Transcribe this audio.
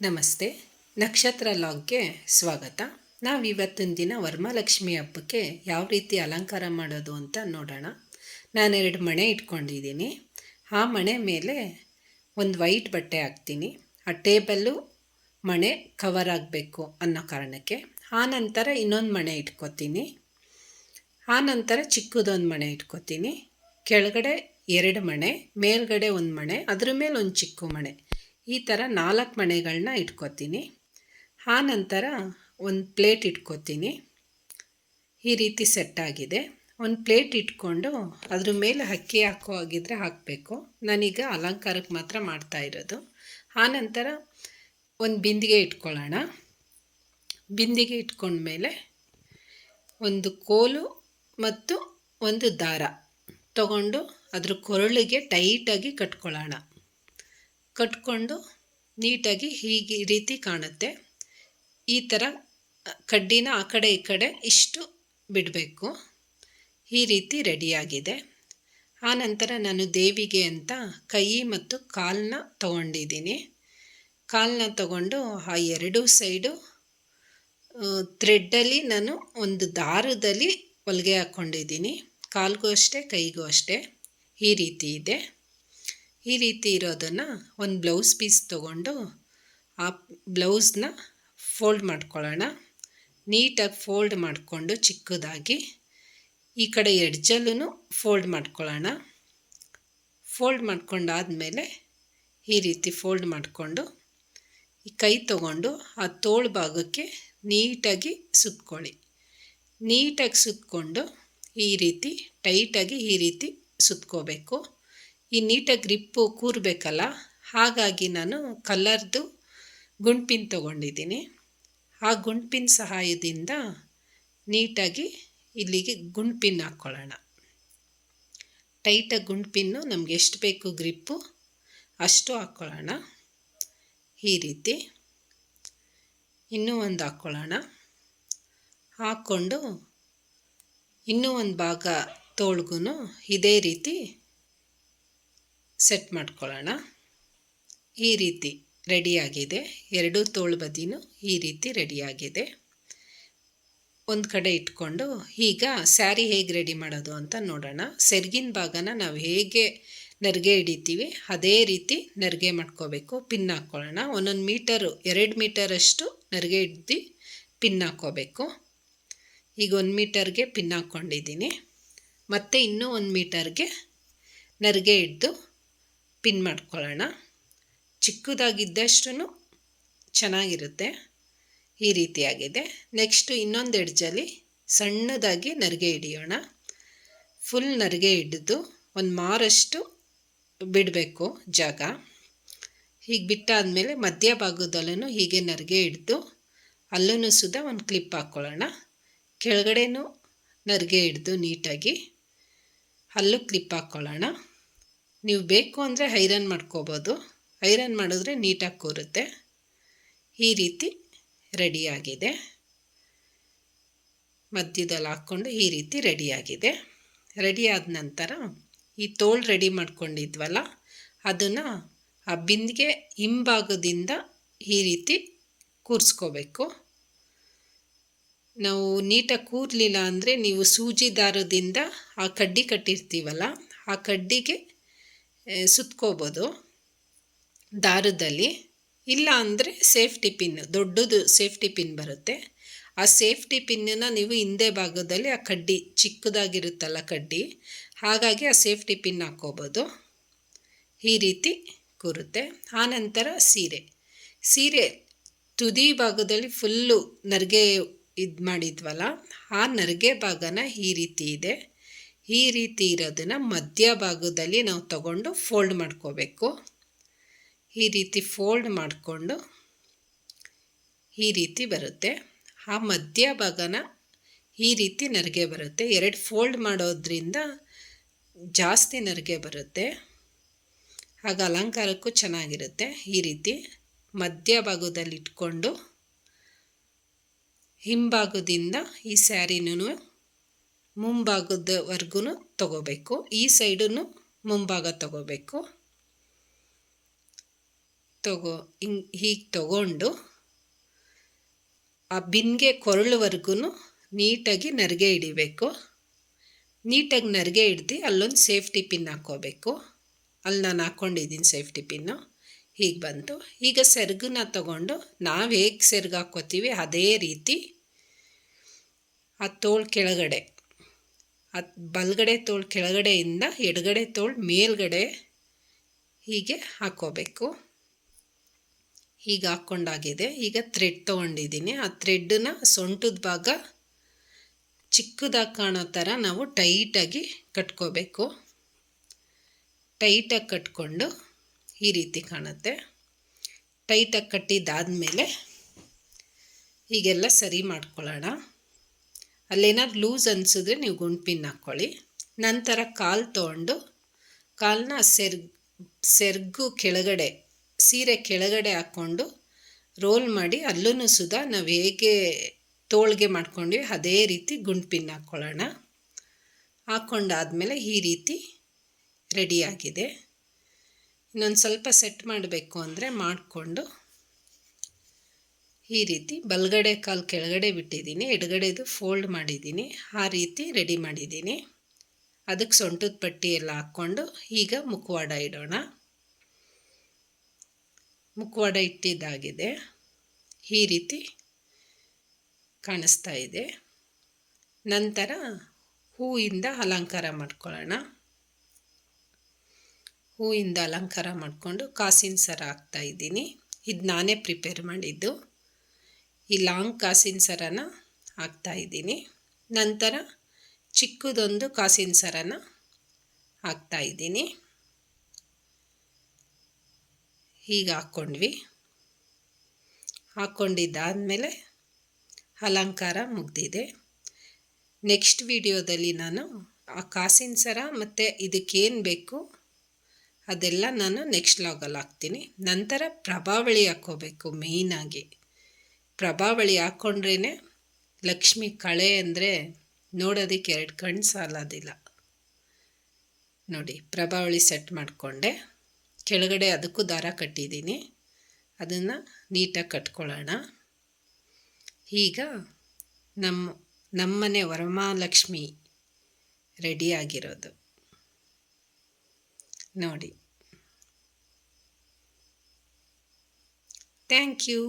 ನಮಸ್ತೆ. ನಕ್ಷತ್ರ ಲಾಗ್ಗೆ ಸ್ವಾಗತ. ನಾವು ಇವತ್ತಿನ ದಿನ ವರ್ಮಾಲಕ್ಷ್ಮಿ ಹಬ್ಬಕ್ಕೆ ಯಾವ ರೀತಿ ಅಲಂಕಾರ ಮಾಡೋದು ಅಂತ ನೋಡೋಣ. ನಾನೆರಡು ಮಣೆ ಇಟ್ಕೊಂಡಿದ್ದೀನಿ. ಆ ಮಣೆ ಮೇಲೆ ಒಂದು ವೈಟ್ ಬಟ್ಟೆ ಹಾಕ್ತೀನಿ. ಆ ಟೇಬಲ್ಲು ಮಣೆ ಕವರ್ ಆಗಬೇಕು ಅನ್ನೋ ಕಾರಣಕ್ಕೆ. ಆ ನಂತರ ಇನ್ನೊಂದು ಮಣೆ ಇಟ್ಕೋತೀನಿ. ಆ ನಂತರ ಚಿಕ್ಕದೊಂದು ಮಣೆ ಇಟ್ಕೋತೀನಿ. ಕೆಳಗಡೆ ಎರಡು ಮಣೆ, ಮೇಲ್ಗಡೆ ಒಂದು ಮಣೆ, ಅದ್ರ ಮೇಲೆ ಒಂದು ಚಿಕ್ಕ ಮಣೆ. ಈ ಥರ ನಾಲ್ಕು ಮಣೆಗಳನ್ನ ಇಟ್ಕೋತೀನಿ. ಆ ನಂತರ ಒಂದು ಪ್ಲೇಟ್ ಇಟ್ಕೋತೀನಿ. ಈ ರೀತಿ ಸೆಟ್ ಆಗಿದೆ. ಒಂದು ಪ್ಲೇಟ್ ಇಟ್ಕೊಂಡು ಅದ್ರ ಮೇಲೆ ಅಕ್ಕಿ ಹಾಕೋ ಆಗಿದ್ರೆ ಹಾಕಬೇಕು. ನಾನೀಗ ಅಲಂಕಾರಕ್ಕೆ ಮಾತ್ರ ಮಾಡ್ತಾ ಇರೋದು. ಆ ನಂತರ ಒಂದು ಬಿಂದಿಗೆ ಇಟ್ಕೊಳ್ಳೋಣ. ಬಿಂದಿಗೆ ಇಟ್ಕೊಂಡ್ಮೇಲೆ ಒಂದು ಕೋಲು ಮತ್ತು ಒಂದು ದಾರ ತಗೊಂಡು ಅದ್ರ ಕೊರಳಿಗೆ ಟೈಟಾಗಿ ಕಟ್ಕೊಳ್ಳೋಣ. ಕಟ್ಕೊಂಡು ನೀಟಾಗಿ ಹೀಗೆ ಈ ರೀತಿ ಕಾಣುತ್ತೆ. ಈ ಥರ ಕಡ್ಡಿನ ಆ ಕಡೆ ಈ ಕಡೆ ಇಷ್ಟು ಬಿಡಬೇಕು. ಈ ರೀತಿ ರೆಡಿಯಾಗಿದೆ ಆನಂತರ ನಾನು ದೇವಿಗೆ ಅಂತ ಕೈ ಮತ್ತು ಕಾಲನ್ನ ತಗೊಂಡಿದ್ದೀನಿ. ಕಾಲನ್ನ ತಗೊಂಡು ಆ ಎರಡೂ ಸೈಡು ಥ್ರೆಡ್ಡಲ್ಲಿ ನಾನು ಒಂದು ದಾರದಲ್ಲಿ ಹೊಲಿಗೆ ಹಾಕ್ಕೊಂಡಿದ್ದೀನಿ ಕಾಲಿಗೂ ಅಷ್ಟೇ, ಕೈಗೂ ಅಷ್ಟೇ. ಈ ರೀತಿ ಇದೆ. ಈ ರೀತಿ ಇರೋದನ್ನು ಒಂದು ಬ್ಲೌಸ್ ಪೀಸ್ ತೊಗೊಂಡು ಆ ಬ್ಲೌಸ್ನ ಫೋಲ್ಡ್ ಮಾಡ್ಕೊಳ್ಳೋಣ. ನೀಟಾಗಿ ಫೋಲ್ಡ್ ಮಾಡಿಕೊಂಡು ಚಿಕ್ಕದಾಗಿ ಈ ಕಡೆ ಎಡ್ಜಲ್ಲೂ ಫೋಲ್ಡ್ ಮಾಡ್ಕೊಳ್ಳೋಣ. ಫೋಲ್ಡ್ ಮಾಡ್ಕೊಂಡಾದಮೇಲೆ ಈ ರೀತಿ ಫೋಲ್ಡ್ ಮಾಡಿಕೊಂಡು ಈ ಕೈ ತಗೊಂಡು ಆ ತೋಳು ಭಾಗಕ್ಕೆ ನೀಟಾಗಿ ಸುತ್ಕೊಳ್ಳಿ. ನೀಟಾಗಿ ಸುತ್ತಕೊಂಡು ಈ ರೀತಿ ಟೈಟಾಗಿ ಈ ರೀತಿ ಸುತ್ಕೋಬೇಕು. ಈ ನೀಟಾಗಿ ಗ್ರಿಪ್ಪು ಕೂರಬೇಕಲ್ಲ, ಹಾಗಾಗಿ ನಾನು ಕಲರ್ದು ಗುಂಡ್ಪಿನ್ ತೊಗೊಂಡಿದ್ದೀನಿ. ಆ ಗುಂಡ್ಪಿನ್ ಸಹಾಯದಿಂದ ನೀಟಾಗಿ ಇಲ್ಲಿಗೆ ಗುಂಡ್ಪಿನ್ ಹಾಕ್ಕೊಳ್ಳೋಣ. ಟೈಟಾಗಿ ಗುಂಡ್ಪಿನ್ನು ನಮ್ಗೆ ಎಷ್ಟು ಬೇಕು ಗ್ರಿಪ್ಪು ಅಷ್ಟು ಹಾಕ್ಕೊಳ್ಳೋಣ. ಈ ರೀತಿ. ಇನ್ನೂ ಒಂದು ಹಾಕ್ಕೊಳ್ಳೋಣ. ಹಾಕ್ಕೊಂಡು ಇನ್ನೂ ಒಂದು ಭಾಗ ತೋಳ್ಗೂ ಇದೇ ರೀತಿ ಸೆಟ್ ಮಾಡ್ಕೊಳ್ಳೋಣ. ಈ ರೀತಿ ರೆಡಿಯಾಗಿದೆ ಎರಡೂ ತೋಳು ಬದಿನೂ ಈ ರೀತಿ ರೆಡಿಯಾಗಿದೆ ಒಂದು ಕಡೆ ಇಟ್ಕೊಂಡು ಈಗ ಸ್ಯಾರಿ ಹೇಗೆ ರೆಡಿ ಮಾಡೋದು ಅಂತ ನೋಡೋಣ. ಸೆರ್ಗಿನ ಭಾಗನ ನಾವು ಹೇಗೆ ನೆರಿಗೆ ಹಿಡಿತೀವಿ ಅದೇ ರೀತಿ ನೆರಿಗೆ ಮಾಡ್ಕೋಬೇಕು ಪಿನ್ ಹಾಕ್ಕೊಳ್ಳೋಣ ಒಂದೊಂದು ಮೀಟರು ಎರಡು ಮೀಟರಷ್ಟು ನೆರಿಗೆ ಹಿಡ್ದು ಪಿನ್ ಹಾಕ್ಕೋಬೇಕು ಈಗ ಒಂದು ಮೀಟರ್ಗೆ ಪಿನ್ ಹಾಕ್ಕೊಂಡಿದ್ದೀನಿ ಮತ್ತು ಇನ್ನೂ ಒಂದು ಮೀಟರ್ಗೆ ನೆರಿಗೆ ಹಿಡ್ದು ಪಿನ್ ಮಾಡ್ಕೊಳ್ಳೋಣ. ಚಿಕ್ಕದಾಗಿದ್ದಷ್ಟು ಚೆನ್ನಾಗಿರುತ್ತೆ. ಈ ರೀತಿಯಾಗಿದೆ. ನೆಕ್ಸ್ಟು ಇನ್ನೊಂದು ಎಡ್ಜಲ್ಲಿ ಸಣ್ಣದಾಗಿ ನರಿಗೆ ಹಿಡಿಯೋಣ. ಫುಲ್ ನರಿಗೆ ಹಿಡಿದು ಒಂದು ಮಾರಷ್ಟು ಬಿಡಬೇಕು ಜಾಗ. ಹೀಗೆ ಬಿಟ್ಟಾದಮೇಲೆ ಮಧ್ಯ ಭಾಗದಲ್ಲೂ ಹೀಗೆ ನರಿಗೆ ಹಿಡಿದು ಅಲ್ಲೂ ಸುದ ಒಂದು ಕ್ಲಿಪ್ ಹಾಕ್ಕೊಳ್ಳೋಣ ಕೆಳಗಡೆನೂ ನರಿಗೆ ಹಿಡಿದು ನೀಟಾಗಿ ಅಲ್ಲೂ ಕ್ಲಿಪ್ ಹಾಕ್ಕೊಳ್ಳೋಣ ನೀವು ಬೇಕು ಅಂದರೆ ಐರನ್ ಮಾಡ್ಕೋಬೋದು. ಐರನ್ ಮಾಡಿದ್ರೆ ನೀಟಾಗಿ ಕೂರುತ್ತೆ. ಈ ರೀತಿ ರೆಡಿಯಾಗಿದೆ ಮಧ್ಯದಲ್ಲಿ ಹಾಕ್ಕೊಂಡು ಈ ರೀತಿ ರೆಡಿಯಾಗಿದೆ ರೆಡಿ ಆದ ನಂತರ ಈ ತೋಳು ರೆಡಿ ಮಾಡ್ಕೊಂಡಿದ್ವಲ್ಲ, ಅದನ್ನು ಆ ಬಿಂದಿಗೆ ಹಿಂಭಾಗದಿಂದ ಈ ರೀತಿ ಕೂರಿಸ್ಕೋಬೇಕು. ನಾವು ನೀಟಾಗಿ ಕೂರಲಿಲ್ಲ ಅಂದರೆ ನೀವು ಸೂಜಿ ದಾರದಿಂದ ಆ ಕಡ್ಡಿ ಕಟ್ಟಿರ್ತೀವಲ್ಲ, ಆ ಕಡ್ಡಿಗೆ ಸುತ್ಕೋಬೋದು. ದಾರದಲ್ಲಿ. ಇಲ್ಲ ಅಂದರೆ ಸೇಫ್ಟಿ ಪಿನ್ ದೊಡ್ಡದು ಸೇಫ್ಟಿ ಪಿನ್ ಬರುತ್ತೆ. ಆ ಸೇಫ್ಟಿ ಪಿನ್ನನ್ನು ನೀವು ಹಿಂದೆ ಭಾಗದಲ್ಲಿ ಆ ಕಡ್ಡಿ, ಚಿಕ್ಕದಾಗಿರುತ್ತಲ್ಲ ಕಡ್ಡಿ, ಹಾಗಾಗಿ ಆ ಸೇಫ್ಟಿ ಪಿನ್ ಹಾಕ್ಕೋಬೋದು. ಈ ರೀತಿ ಕೂರುತ್ತೆ. ಆನಂತರ ಸೀರೆ. ಸೀರೆ ತುದಿ ಭಾಗದಲ್ಲಿ ಫುಲ್ಲು ನರಿಗೆ ಇದು ಮಾಡಿದ್ವಲ್ಲ, ಆ ನರಿಗೆ ಭಾಗನ ಈ ರೀತಿ ಇದೆ. ಈ ರೀತಿ ಇರೋದನ್ನು ಮಧ್ಯ ಭಾಗದಲ್ಲಿ ನಾವು ತಗೊಂಡು ಫೋಲ್ಡ್ ಮಾಡ್ಕೋಬೇಕು. ಈ ರೀತಿ ಫೋಲ್ಡ್ ಮಾಡಿಕೊಂಡು ಈ ರೀತಿ ಬರುತ್ತೆ. ಆ ಮಧ್ಯ ಭಾಗನ ಈ ರೀತಿ ನರಿಗೆ ಬರುತ್ತೆ. ಎರಡು ಫೋಲ್ಡ್ ಮಾಡೋದ್ರಿಂದ ಜಾಸ್ತಿ ನರಿಗೆ ಬರುತ್ತೆ. ಆಗ ಅಲಂಕಾರಕ್ಕೂ ಚೆನ್ನಾಗಿರುತ್ತೆ. ಈ ರೀತಿ ಮಧ್ಯ ಭಾಗದಲ್ಲಿ ಇಟ್ಕೊಂಡು ಹಿಂಭಾಗದಿಂದ ಈ ಸ್ಯಾರಿನೂ ಮುಂಭಾಗದವರೆಗೂ ತಗೋಬೇಕು. ಈ ಸೈಡನ್ನು ಮುಂಭಾಗ ತಗೋಬೇಕು. ತಗೋ, ಹಿಂಗೆ, ಹೀಗೆ ತಗೊಂಡು ಆ ಬಿನ್ಗೆ ಕೊರಳುವರೆಗೂ ನೀಟಾಗಿ ನರಿಗೆ ಹಿಡಿಬೇಕು. ನೀಟಾಗಿ ನರಿಗೆ ಹಿಡ್ದು ಅಲ್ಲೊಂದು ಸೇಫ್ಟಿ ಪಿನ್ ಹಾಕ್ಕೋಬೇಕು. ಅಲ್ಲಿ ನಾನು ಹಾಕ್ಕೊಂಡಿದ್ದೀನಿ ಸೇಫ್ಟಿ ಪಿನ್ನು. ಹೀಗೆ ಬಂತು. ಈಗ ಸೆರಗನ್ನ ತಗೊಂಡು ನಾವು ಹೇಗೆ ಸೆರ್ಗು ಹಾಕ್ಕೋತೀವಿ ಅದೇ ರೀತಿ ಆ ತೋಳು ಕೆಳಗಡೆ. ಅದು ಬಲಗಡೆ ತೋಳು ಕೆಳಗಡೆಯಿಂದ ಎಡಗಡೆ ತೋಳು ಮೇಲ್ಗಡೆ ಹೀಗೆ ಹಾಕೋಬೇಕು. ಹೀಗೆ ಹಾಕ್ಕೊಂಡಾಗಿದೆ ಈಗ ಥ್ರೆಡ್ ತೊಗೊಂಡಿದ್ದೀನಿ. ಆ ಥ್ರೆಡ್ಡನ್ನ ಸೊಂಟದ ಭಾಗ ಚಿಕ್ಕದಾಗಿ ಕಾಣೋ ಥರ ನಾವು ಟೈಟಾಗಿ ಕಟ್ಕೋಬೇಕು. ಟೈಟಾಗಿ ಕಟ್ಕೊಂಡು ಈ ರೀತಿ ಕಾಣುತ್ತೆ. ಟೈಟಾಗಿ ಕಟ್ಟಿದ್ದಾದಮೇಲೆ ಹೀಗೆಲ್ಲ ಸರಿ ಮಾಡ್ಕೊಳ್ಳೋಣ. ಅಲ್ಲೇನಾದ್ರು ಲೂಸ್ ಅನಿಸಿದ್ರೆ ನೀವು ಗುಂಡು ಪಿನ್ ಹಾಕ್ಕೊಳ್ಳಿ. ನಂತರ ಕಾಲು ತೊಗೊಂಡು ಕಾಲನ್ನ ಸೆರ್ ಸೆರ್ಗು ಕೆಳಗಡೆ, ಸೀರೆ ಕೆಳಗಡೆ ಹಾಕ್ಕೊಂಡು ರೋಲ್ ಮಾಡಿ ಅಲ್ಲೂ ಸುಧಾ ನಾವು ಹೇಗೆ ತೋಳಿಗೆ ಮಾಡ್ಕೊಂಡ್ವಿ ಅದೇ ರೀತಿ ಗುಂಡು ಪಿನ್ ಹಾಕ್ಕೊಳ್ಳೋಣ. ಹಾಕ್ಕೊಂಡಾದಮೇಲೆ ಈ ರೀತಿ ರೆಡಿಯಾಗಿದೆ ಇನ್ನೊಂದು ಸ್ವಲ್ಪ ಸೆಟ್ ಮಾಡಬೇಕು ಅಂದರೆ ಮಾಡಿಕೊಂಡು ಈ ರೀತಿ ಬಲಗಡೆ ಕಾಲು ಕೆಳಗಡೆ ಬಿಟ್ಟಿದ್ದೀನಿ, ಎಡಗಡೆದು ಫೋಲ್ಡ್ ಮಾಡಿದ್ದೀನಿ, ಆ ರೀತಿ ರೆಡಿ ಮಾಡಿದ್ದೀನಿ. ಅದಕ್ಕೆ ಸೊಂಟದ ಪಟ್ಟಿ ಎಲ್ಲ ಹಾಕ್ಕೊಂಡು ಈಗ ಮುಖವಾಡ ಇಡೋಣ. ಮುಖವಾಡ ಇಟ್ಟಿದ್ದಾಗಿದೆ, ಈ ರೀತಿ ಕಾಣಿಸ್ತಾ ಇದೆ. ನಂತರ ಹೂವಿಂದ ಅಲಂಕಾರ ಮಾಡ್ಕೊಳ್ಳೋಣ. ಹೂವಿಂದ ಅಲಂಕಾರ ಮಾಡಿಕೊಂಡು ಕಾಸಿನ ಸರ ಹಾಕ್ತಾ ಇದ್ದೀನಿ. ಇದು ನಾನೇ ಪ್ರಿಪೇರ್ ಮಾಡಿದ್ದು. ಈ ಲಾಂಗ್ ಕಾಸಿನ ಸರನ ಹಾಕ್ತಾ ಇದ್ದೀನಿ. ನಂತರ ಚಿಕ್ಕದೊಂದು ಕಾಸಿನ ಸರನ ಹಾಕ್ತಾ ಇದ್ದೀನಿ. ಹೀಗೆ ಹಾಕ್ಕೊಂಡ್ವಿ. ಹಾಕ್ಕೊಂಡಿದ್ದಾದಮೇಲೆ ಅಲಂಕಾರ ಮುಗ್ದಿದೆ. ನೆಕ್ಸ್ಟ್ ವಿಡಿಯೋದಲ್ಲಿ ನಾನು ಆ ಕಾಸಿನ ಸರ ಮತ್ತು ಇದಕ್ಕೇನು ಬೇಕು ಅದೆಲ್ಲ ನಾನು ನೆಕ್ಸ್ಟ್ ಲಾಗಲ್ಲಿ ಹಾಕ್ತೀನಿ. ನಂತರ ಪ್ರಭಾವಳಿ ಹಾಕ್ಕೋಬೇಕು ಮೇಯ್ನಾಗಿ ಪ್ರಭಾವಳಿ ಹಾಕ್ಕೊಂಡ್ರೇ ಲಕ್ಷ್ಮಿ ಕಳೆ ಅಂದರೆ ನೋಡೋದಕ್ಕೆ ಎರಡು ಕಣ್ಣು ಸಾಲೋದಿಲ್ಲ. ನೋಡಿ, ಪ್ರಭಾವಳಿ ಸೆಟ್ ಮಾಡಿಕೊಂಡೆ. ಕೆಳಗಡೆ ಅದಕ್ಕೂ ದಾರ ಕಟ್ಟಿದ್ದೀನಿ. ಅದನ್ನು ನೀಟಾಗಿ ಕಟ್ಕೊಳ್ಳೋಣ. ಈಗ ನಮ್ಮ ನಮ್ಮನೆ ವರಮಹಾಲಕ್ಷ್ಮಿ ರೆಡಿಯಾಗಿರೋದು ನೋಡಿ. Thank you